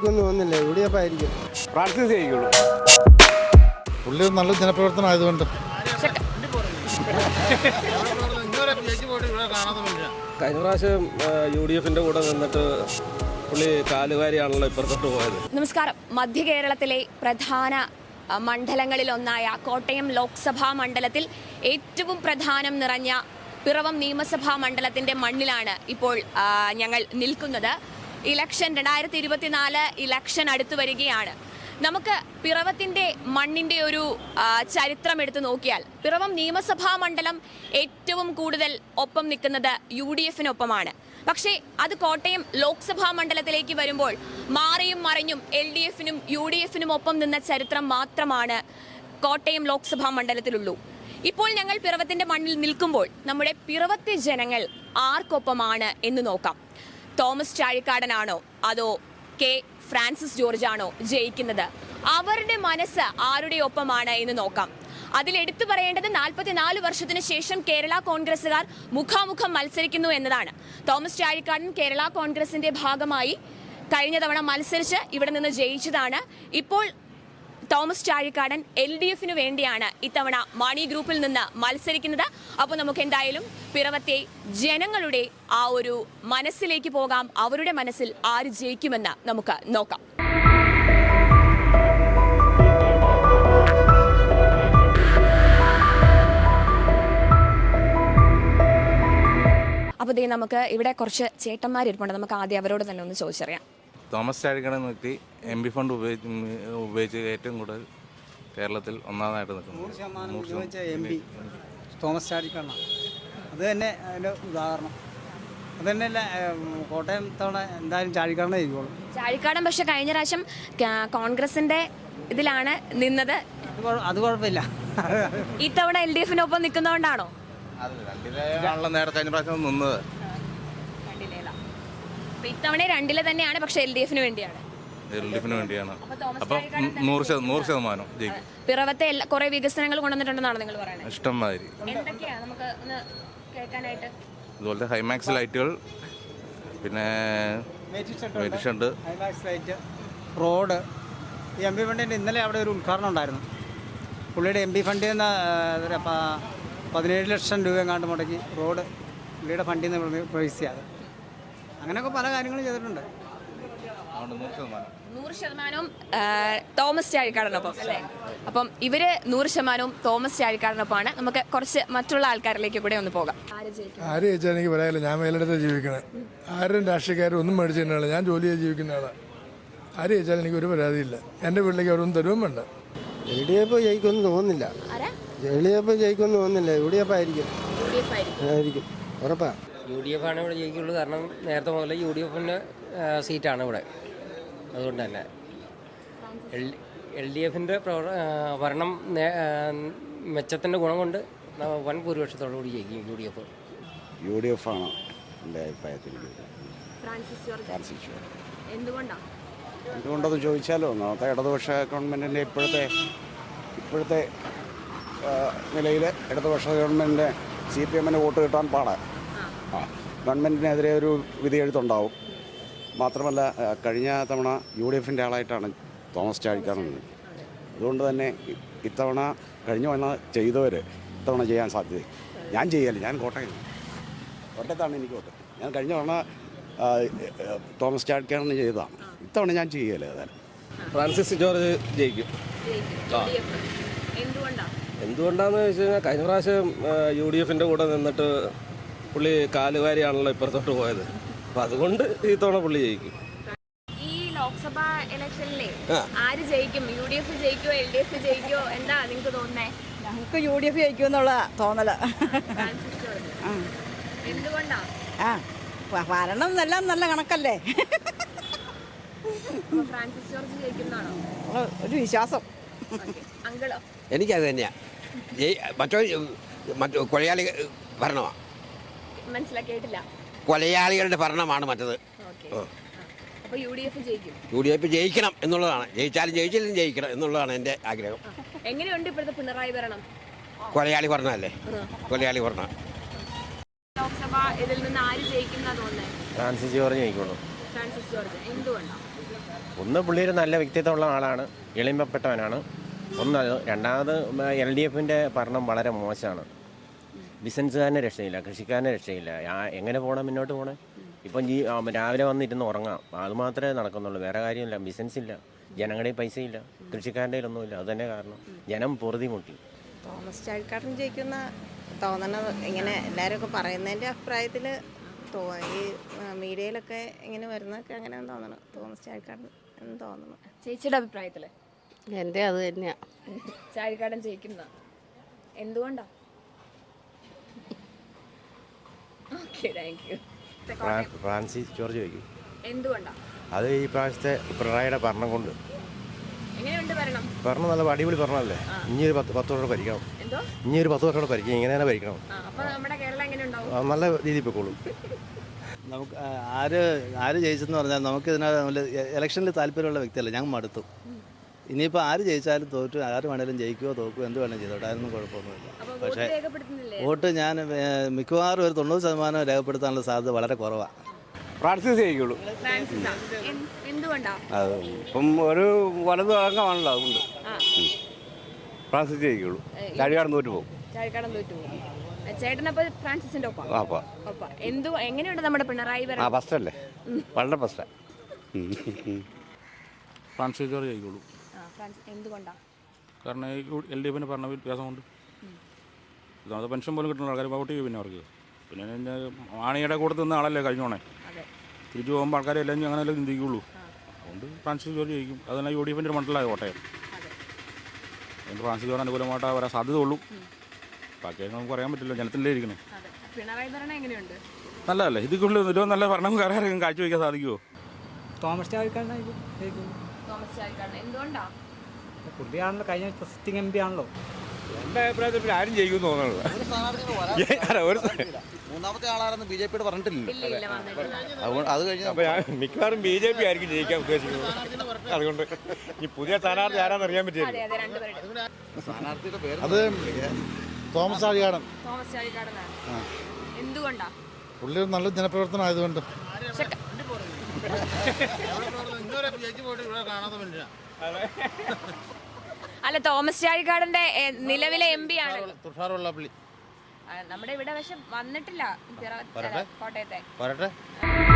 ജയിക്കുമെന്ന് തോന്നുന്നില്ല? U D F ആയിരിക്കും ജയിക്കുള്ളൂ. പുള്ളി ഒരു നല്ല ജനപ്രവർത്തനം ആയതുകൊണ്ട്. കഴിഞ്ഞ പ്രാവശ്യം യു ഡി എഫിന്റെ കൂടെ നിന്നിട്ട് പുള്ളി കാലുകാരിയാണല്ലോ ഇപ്പുറത്തോട്ട് പോയത്. നമസ്കാരം. മധ്യ കേരളത്തിലെ പ്രധാന മണ്ഡലങ്ങളിലൊന്നായ മണ്ഡലങ്ങളിൽ ഒന്നായ കോട്ടയം ലോക്സഭാ മണ്ഡലത്തിൽ ഏറ്റവും പ്രധാനം നിറഞ്ഞ പിറവം നിയമസഭാ മണ്ഡലത്തിന്റെ മണ്ണിലാണ് ഇപ്പോൾ ഞങ്ങൾ നിൽക്കുന്നത്. ഇലക്ഷൻ രണ്ടായിരത്തി ഇരുപത്തിനാല് ഇലക്ഷൻ അടുത്തു വരികയാണ്. നമുക്ക് പിറവത്തിന്റെ മണ്ണിന്റെ ഒരു ചരിത്രം എടുത്തു നോക്കിയാൽ പിറവം നിയമസഭാ മണ്ഡലം ഏറ്റവും കൂടുതൽ ഒപ്പം നിൽക്കുന്നത് യു ഡി എഫിനൊപ്പമാണ് പക്ഷേ അത് കോട്ടയം ലോക്സഭാ മണ്ഡലത്തിലേക്ക് വരുമ്പോൾ മാറിയും മറിഞ്ഞും എൽ ഡി എഫിനും യു ഡി എഫിനും ഒപ്പം നിന്ന ചരിത്രം മാത്രമാണ് കോട്ടയം ലോക്സഭാ മണ്ഡലത്തിലുള്ളൂ. ഇപ്പോൾ ഞങ്ങൾ പിറവത്തിന്റെ മണ്ണിൽ നിൽക്കുമ്പോൾ നമ്മുടെ പിറവത്തെ ജനങ്ങൾ ആർക്കൊപ്പമാണ് എന്ന് നോക്കാം. തോമസ് ചാഴിക്കാടനാണോ? അതോ കെ ഫ്രാൻസിസ് ജോർജ് ആണോ ജയിക്കുന്നത്? അവരുടെ മനസ്സ് ആരുടെ ഒപ്പമാണ് എന്ന് നോക്കാം. അതിൽ എടുത്തു പറയേണ്ടത് നാൽപ്പത്തിനാല് വർഷത്തിന് ശേഷം കേരള കോൺഗ്രസുകാർ മുഖാമുഖം മത്സരിക്കുന്നു എന്നതാണ്. തോമസ് ചാഴിക്കാടൻ കേരള കോൺഗ്രസിന്റെ ഭാഗമായി കഴിഞ്ഞ തവണ മത്സരിച്ച് ഇവിടെ നിന്ന് ജയിച്ചതാണ്. ഇപ്പോൾ തോമസ് ചാഴിക്കാടൻ എൽ ഡി എഫിന് വേണ്ടിയാണ് ഇത്തവണ മണി ഗ്രൂപ്പിൽ നിന്ന് മത്സരിക്കുന്നത്. അപ്പോൾ നമുക്ക് എന്തായാലും പിറവത്തെ ജനങ്ങളുടെ ആ ഒരു മനസ്സിലേക്ക് പോകാം. അവരുടെ മനസ്സിൽ ആര് ജയിക്കുമെന്ന് നമുക്ക് നോക്കാം. അപ്പോൾ നമുക്ക് ഇവിടെ കുറച്ച് ചേട്ടന്മാർ ഇരിപ്പുണ്ട് നമുക്ക് ആദ്യം അവരോട് തന്നെ ഒന്ന് ചോദിച്ചറിയാം. തോമസ് ചാഴിക്കണ വ്യക്തി എം പി ഫണ്ട് ഉപയോഗിച്ച് ഉപയോഗിച്ച് ഏറ്റവും കൂടുതൽ കേരളത്തിൽ ഒന്നാമതായിട്ട് നിൽക്കുന്നത്. നൂറ് ശതമാനം. എം പി തോമസ് ചാഴിക്കണ്ണ അത് തന്നെ അതിന്റെ ഉദാഹരണം. അത് തന്നെയല്ല കോട്ടയം തവണ എന്തായാലും ചാഴിക്കാടനെ ചെയ്തോളും ചാഴിക്കാടൻ പക്ഷെ കഴിഞ്ഞ പ്രാവശ്യം കോൺഗ്രസിന്റെ ഇതിലാണ് നിന്നത്. അത് കുഴ- അത് കുഴപ്പമില്ല. ഇത്തവണ എൽ ഡി എഫിനൊപ്പം നിൽക്കുന്നതുകൊണ്ടാണോ? നേരത്തെ കഴിഞ്ഞ പ്രാവശ്യം നിന്നത്. അപ്പൊ ഇത്തവണ രണ്ടിലെ തന്നെയാണ് പക്ഷെ എൽ ഡി എഫിന് വേണ്ടിയാണ്. എൽ ഡി എഫിന് വേണ്ടിയാണ്. അപ്പൊ തോമസ് അപ്പം ചാഴിക്കാടൻ നൂറ് ശത- നൂറ് ശതമാനം ജയിക്കും. പിറവത്തെ എല്ലാ കുറെ വികസനങ്ങൾ കൊണ്ടുവന്നിട്ടുണ്ടെന്നാണ് നിങ്ങൾ പറയുന്നത്. ഇഷ്ടം മാതിരി എന്തൊക്കെയാ? നമുക്ക് ഒന്ന് കേൾക്കാനായിട്ട്. അതുപോലെ ഹൈമാക്സ് ലൈറ്റുകൾ പിന്നെ മെഡിഷണ്ട് ഹൈമാക്സ് ലൈറ്റ് റോഡ് ഈ എം പി ഫണ്ടിന്റെ ഇന്നലെ അവിടെ ഒരു ഉദ്ഘാടനം ഉണ്ടായിരുന്നു. പുള്ളിയുടെ എം പി ഫണ്ടിൽ നിന്ന് പതിനേഴ് ലക്ഷം രൂപ എങ്ങാണ്ട് മുടക്കി റോഡ് പുള്ളിയുടെ ഫണ്ടിൽ നിന്ന് പ്രവേശിച്ചത് അത് അങ്ങനെയൊക്കെ പല കാര്യങ്ങളും ചെയ്തിട്ടുണ്ട്. നൂറ് ശതമാനം. നൂറ് ശതമാനവും തോമസ് ചാഴിക്കാടനൊപ്പം അല്ലേ? അപ്പം ഇവർ നൂറ് ശതമാനവും തോമസ് ചാഴിക്കാടനൊപ്പമാണ്. നമുക്ക് കുറച്ച് മറ്റുള്ള ആൾക്കാരിലേക്ക് കൂടെ ഒന്ന് പോകാം. ആര് ജയിച്ചാൽ എനിക്ക് പറയാനില്ല. ഞാൻ മേലെടുത്ത് ജീവിക്കണേ. ആരും രാഷ്ട്രീയക്കാരും ഒന്നും മേടിച്ചിട്ടുണ്ടല്ല ഞാൻ ജോലി ചെയ്ത് ജീവിക്കുന്ന ആളാണ് ആര് ചോദിച്ചാലും എനിക്ക് ഒരു പരാതിയില്ല. എന്റെ വീട്ടിലേക്ക് അവരൊന്നും തരുവും വേണ്ട. എൽ ഡി എഫ് ജയിക്കുമെന്ന് തോന്നുന്നില്ല. എൽ ഡി എഫ് ജയിക്കുമെന്ന് തോന്നുന്നില്ല യു ഡി എഫ് ആയിരിക്കും ആയിരിക്കും. ആയിരിക്കും. ഉറപ്പാ. യു ഡി എഫ് ആണ് ഇവിടെ ജയിക്കുള്ളൂ കാരണം നേരത്തെ മുതൽ യു ഡി എഫിന്റെ സീറ്റാണ് ഇവിടെ. അതുകൊണ്ട് തന്നെ. എൽ എൽ ഡി എഫിന്റെ പ്രവർ ഭരണം മെച്ചത്തിന്റെ ഗുണം കൊണ്ട് വൻ ഭൂരിപക്ഷത്തോടു കൂടി ജയിക്കും U D F. U D F ആണ് എന്റെ അഭിപ്രായത്തിൽ. എന്തുകൊണ്ടെന്ന് ചോദിച്ചാലോ? ഒന്നാമത്തെ ഇടതുപക്ഷ ഗവൺമെന്റിന്റെ ഇപ്പോഴത്തെ ഇപ്പോഴത്തെ നിലയിൽ ഇടതുപക്ഷ ഗവൺമെന്റിന്റെ സി പി എമ്മിന് വോട്ട് കിട്ടാൻ പാടാണ് ഗവൺമെന്റിനെതിരെ ഒരു വിധിയെഴുത്തുണ്ടാവും. മാത്രമല്ല കഴിഞ്ഞ തവണ യു ഡി എഫിന്റെ ആളായിട്ടാണ് തോമസ് ചാഴിക്കാരൻ. അതുകൊണ്ട് തന്നെ ഇത്തവണ കഴിഞ്ഞ വന്ന ചെയ്തവർ ഇത്തവണ ചെയ്യാൻ സാധ്യത. ഞാൻ ചെയ്യല്ല ഞാൻ കോട്ടയം കോട്ടയത്താണ് എനിക്ക് വോട്ട് ഞാൻ കഴിഞ്ഞ തവണ തോമസ് ചാഴിക്കാരന് ചെയ്തതാണ്. ഇത്തവണ ഞാൻ ചെയ്യല്ലേ ഏതായാലും. ഫ്രാൻസിസ് ജോർജ് ജയിക്കും. എന്തുകൊണ്ടാണ് എന്തുകൊണ്ടാന്ന് വെച്ച് കഴിഞ്ഞാൽ കഴിഞ്ഞ പ്രാവശ്യം യു ഡി എഫിന്റെ കൂടെ നിന്നിട്ട് പുള്ളി കാലുകാരിയാണല്ലോ ഇപ്പുറത്തോട്ട് പോയത്. അപ്പം അതുകൊണ്ട് ഈ തവണ പുള്ളി ജയിക്കും. ഈ ലോക്സഭാ ഇലക്ഷനിലെ ആര് ജയിക്കും? യു ഡി എഫ് ജയിക്കോ എൽ ഡി എഫ് ജയിക്കോ എന്താ നിങ്ങൾക്ക് തോന്നുന്നേ? നമുക്ക് യു ഡി എഫ് ജയിക്കുമെന്നുള്ള തോന്നൽ. ഫ്രാൻസിസ് ജോർജ് എന്തുകൊണ്ടാ? ആ. ഭരണം എല്ലാം നല്ല കണക്കല്ലേ. ഫ്രാൻസിസ് ജോർജ് ജയിക്കുന്നതാണോ? ഒരു വിശ്വാസം. അങ്കിളോ? എനിക്കത് തന്നെയാ. മറ്റോ മറ്റോ കൊലയാളി ഭരണമാണ് മനസ്സിലാക്കിയിട്ടില്ല. കൊലയാളികളുടെ ഭരണമാണ് മറ്റത്. യു ഡി എഫ് ജയിക്കണം എന്നുള്ളതാണ്. ജയിച്ചാലും ജയിച്ചില്ലെങ്കിലും ജയിക്കണം എന്നുള്ളതാണ് എന്റെ ആഗ്രഹം. എങ്ങനെയുണ്ട് ഇപ്പോഴത്തെ പിണറായി ഭരണം? കൊലയാളി ഭരണമല്ലേ? കൊലയാളി ഭരണം. ലോക്സഭ ഇതിൽ നിന്ന് ആര് ജയിക്കുന്ന ഫ്രാൻസിസ് ജോർജ് ജയിക്കുള്ളൂ. ഫ്രാൻസിസ് ജോർജ്. എന്തുകൊണ്ടാണ് ഒന്ന് പുള്ളി ഒരു നല്ല വ്യക്തിത്വമുള്ള ആളാണ്. എളിമപ്പെട്ടവനാണ്. ഒന്ന് രണ്ടാമത് എൽ ഡി എഫിന്റെ ഭരണം വളരെ മോശമാണ്. ബിസിനസ്സുകാരനെ രക്ഷയില്ല കൃഷിക്കാരനെ രക്ഷയില്ല. എങ്ങനെ പോകണം മുന്നോട്ട് പോകണേ ഇപ്പം ഈ രാവിലെ വന്നിരുന്ന് ഉറങ്ങാം. അത് മാത്രമേ നടക്കുന്നുള്ളൂ. വേറെ കാര്യമില്ല. ബിസിനസ് ഇല്ല. ജനങ്ങളുടെ പൈസ ഇല്ല. കൃഷിക്കാരന്റെ ഒന്നുമില്ല അത് തന്നെ കാരണം. ജനം പൊറുതി മുട്ടി. തോമസ് ചാഴിക്കാടൻ ജയിക്കുന്ന തോന്നണത് ഇങ്ങനെ എല്ലാവരും ഒക്കെ പറയുന്നതിന്റെ അഭിപ്രായത്തിൽ ഈ മീഡിയയിലൊക്കെ ഇങ്ങനെ വരുന്നതൊക്കെ അങ്ങനെ തോന്നണം? തോമസ് ചാഴിക്കാടൻ എന്ന് തോന്നണം. ചേച്ചിയുടെ അഭിപ്രായത്തിൽ? എന്റെ അത് തന്നെയാണ് ചാഴിക്കാടൻ ജയിക്കുന്ന എന്തുകൊണ്ടാ? Okay thank you Francis George വയ്ക്കും എന്തുകൊണ്ടാണ് അത് ഈ പ്രാവശ്യത്തെ പിണറായിയുടെ ഭരണം കൊണ്ട്. എങ്ങനെയുണ്ട് ഭരണം? ഭരണം നല്ല അടിപൊളി ഭരണമല്ലേ? ഇനി ഒരു പത്ത് പത്ത് വർഷം ഭരിക്കണം. എന്തോ? ഇനി ഒരു പത്ത് വർഷം ഭരിക്കും. ഇങ്ങനെ തന്നെ ഭരിക്കണം. നമ്മുടെ കേരളം എങ്ങനെ ഉണ്ടാവും? നല്ല രീതിയിൽ പൊക്കോളും. നമുക്ക് ആര് ആര് ജയിച്ചെന്ന് പറഞ്ഞാൽ നമുക്ക് ഇതിനകത്ത് ഇലക്ഷനിൽ താല്പര്യമുള്ള വ്യക്തിയല്ല. ഞങ്ങൾ മടുത്തു. ഇനിയിപ്പോൾ ആര് ജയിച്ചാലും തോറ്റു ആര് വേണേലും ജയിക്കുകയോ തോക്കുകയോ എന്ത് വേണേലും ചെയ്തോട്ടെ. അതൊന്നും കുഴപ്പമൊന്നുമില്ല. പക്ഷേ രേഖപ്പെടുത്തുന്നില്ലേ? വോട്ട് ഞാൻ മിക്കവാറും ഒരു തൊണ്ണൂറ് ശതമാനം രേഖപ്പെടുത്താനുള്ള സാധ്യത വളരെ കുറവാണ് ഫ്രാൻസിസ് ജയിക്കുള്ളൂ. അത് ഇപ്പം ഒരു വലതു അംഗമാണല്ലോ അതുകൊണ്ട്. ആ. ഫ്രാൻസിസ് ജയിക്കുള്ളൂ. ചാടികാടൻ തോറ്റു പോകും. ചേട്ടനപ്പോ ഫ്രാൻസിസിന്റെ ഒപ്പം? അപ്പോൾ ഒപ്പം. എന്തു എങ്ങനെയുണ്ട് നമ്മുടെ പിണറായി ആ ഫസ്റ്റ് അല്ലേ വളരെ ഫസ്റ്റാണ് ഫ്രാൻസിസ് ജയിക്കുള്ളൂ. ഫ്രാൻസ് എന്തുകൊണ്ടാ? കാരണം ഈ എൽ ഡി എഫിന് ഭരണ വ്യത്യാസം കൊണ്ട് ഇതായത് പെൻഷൻ പോലും കിട്ടുന്ന ആൾക്കാർ വോട്ട് ചെയ്യും പിന്നെ അവർക്ക്. പിന്നെ ആണിയുടെ കൂടെ നിന്ന ആളല്ലേ കഴിഞ്ഞോണേ. അതെ. തിരിച്ചു പോകുമ്പോൾ ആൾക്കാരെ എല്ലാം അങ്ങനെയല്ലേ ചിന്തിക്കുള്ളൂ. അതുകൊണ്ട് ഫ്രാൻസിസ് ജോർജ് ജയിക്കും അതല്ല യു ഡി എഫിന്റെ മണ്ഡലമായ കോട്ടയം. അതെ. അതുകൊണ്ട് ഫ്രാൻസിസ് ജോലി അനുകൂലമായിട്ട് വരാൻ സാധ്യതയുള്ളൂ. ബാക്കിയൊക്കെ നമുക്ക് പറയാൻ പറ്റില്ല. ജനത്തിലേ ഇരിക്കണേ. അതെ. പിണറായി ഭരണം എങ്ങനെയുണ്ട്? നല്ലതല്ലേ. ഇതിക്കുള്ളിൽ നല്ല ഭരണം കാര്യം കാഴ്ചവെക്കാൻ സാധിക്കുമോ തോമസ് ചാഴിക്കാടൻ തോമസ് ചാഴിക്കാടൻ എന്തുകൊണ്ടാണ് പുള്ളിയാണല്ലോ കഴിഞ്ഞ സിറ്റിംഗ് എം പി ആണല്ലോ. അഭിപ്രായത്തിൽ ആരും ജയിക്കും മൂന്നാമത്തെ ബി ജെ പിയുടെ അത് കഴിഞ്ഞ് മിക്കവാറും ബി ജെ പി ആയിരിക്കും ജയിക്കാൻ ഉദ്ദേശിക്കുന്നത്. അതുകൊണ്ട് ഈ പുതിയ സ്ഥാനാർത്ഥി ആരാന്ന് അറിയാൻ പറ്റില്ല അതെ അതെ രണ്ടുപേരുടെ സ്ഥാനാർത്ഥിയുടെ പേര് അത് തോമസ് ആഴികാടൻ തോമസ് എന്തുകൊണ്ടാ? പുള്ളി ഒരു നല്ല ജനപ്രവർത്തനം ആയതുകൊണ്ട്. അല്ല തോമസ് ചാഴിക്കാടന്റെ എ, നിലവിലെ എം പി ആണ്. ആ, നമ്മുടെ ഇവിടെ പക്ഷെ വന്നിട്ടില്ല. പിറ- കോട്ടയത്തെ. വരട്ടെ.